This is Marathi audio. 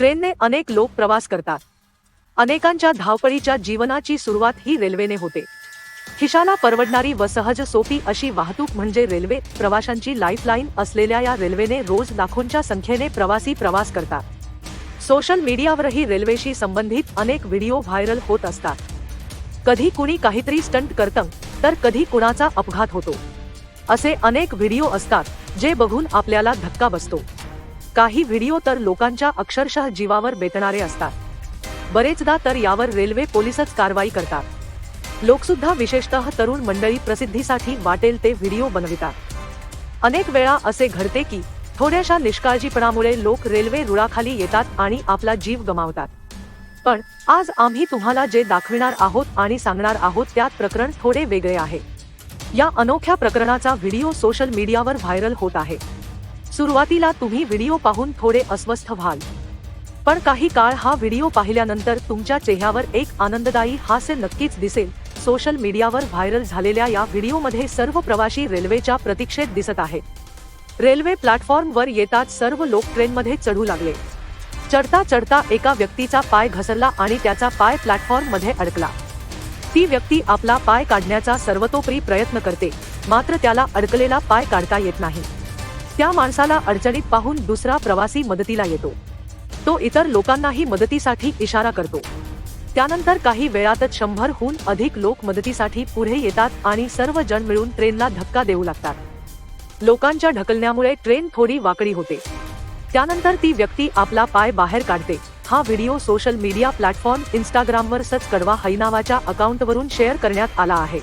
ट्रेनने अनेक लोक प्रवास करतात. अनेकांच्या धावपळीच्या जीवनाची सुरुवात ही रेल्वेने होते. खिशाला परवडणारी व सहज सोपी अशी वाहतूक म्हणजे रेल्वे प्रवाशांची लाईफलाईन असलेल्या या रेल्वेने रोज लाखोंच्या संख्येने प्रवासी प्रवास करतात. सोशल मीडियावरही रेल्वेशी संबंधित अनेक व्हिडिओ व्हायरल होत असतात. कधी कुणी काहीतरी स्टंट करतं तर कधी कुणाचा अपघात होतो. असे अनेक व्हिडिओ असतात जे बघून आपल्याला धक्का बसतो. काही व्हिडिओ तर लोकांच्या अक्षरशः जीवावर बेतणारे असतात. बरेचदा तर यावर रेल्वे पोलीसच कारवाई करतात. लोकसुद्धा विशेषतः तरुण मंडळी प्रसिद्धीसाठी वाटेल ते व्हिडिओ बनवितात. अनेक वेळा असे घडते की थोड्याशा निष्काळजीपणामुळे लोक रेल्वे रुळाखाली येतात आणि आपला जीव गमावतात. पण आज आम्ही तुम्हाला जे दाखविणार आहोत आणि सांगणार आहोत त्यात प्रकरण थोडे वेगळे आहे. या अनोख्या प्रकरणाचा व्हिडिओ सोशल मीडियावर व्हायरल होत आहे. सुरुवातीला तुम्ही व्हिडिओ पाहून थोडे अस्वस्थ व्हाल. पण काही काळ हा व्हिडिओ पाहिल्यानंतर तुमच्या चेहऱ्यावर एक आनंददायी हास्य नक्कीच दिसेल. सोशल मीडियावर व्हायरल झालेल्या या व्हिडिओमध्ये सर्व प्रवासी रेल्वेच्या प्रतीक्षेत दिसत आहेत. रेल्वे प्लॅटफॉर्मवर येताच सर्व लोक ट्रेनमध्ये चढू लागले. चढता चढता एका व्यक्तीचा पाय घसरला आणि त्याचा पाय प्लॅटफॉर्ममध्ये अडकला. ती व्यक्ती आपला पाय काढण्याचा सर्वतोपरी प्रयत्न करते मात्र त्याला अडकलेला पाय काढता येत नाही. त्या माणसाला अडचणीत पाहून दुसरा प्रवासी मदतीला येतो. तो इतर लोकांनाही मदतीसाठी इशारा करतो. त्यानंतर काही वेळातच शंभरहून अधिक लोक मदतीसाठी पुढे येतात आणि सर्व जण मिळून ट्रेनला धक्का देऊ लागतात. लोकांच्या ढकलण्यामुळे ट्रेन थोडी वाकडी होते. त्यानंतर ती व्यक्ती आपला पाय बाहेर काढते. हा व्हिडिओ सोशल मीडिया प्लॅटफॉर्म इंस्टाग्रामवर सच कडवा हैनावाच्या अकाउंटवरून शेअर करण्यात आला आहे.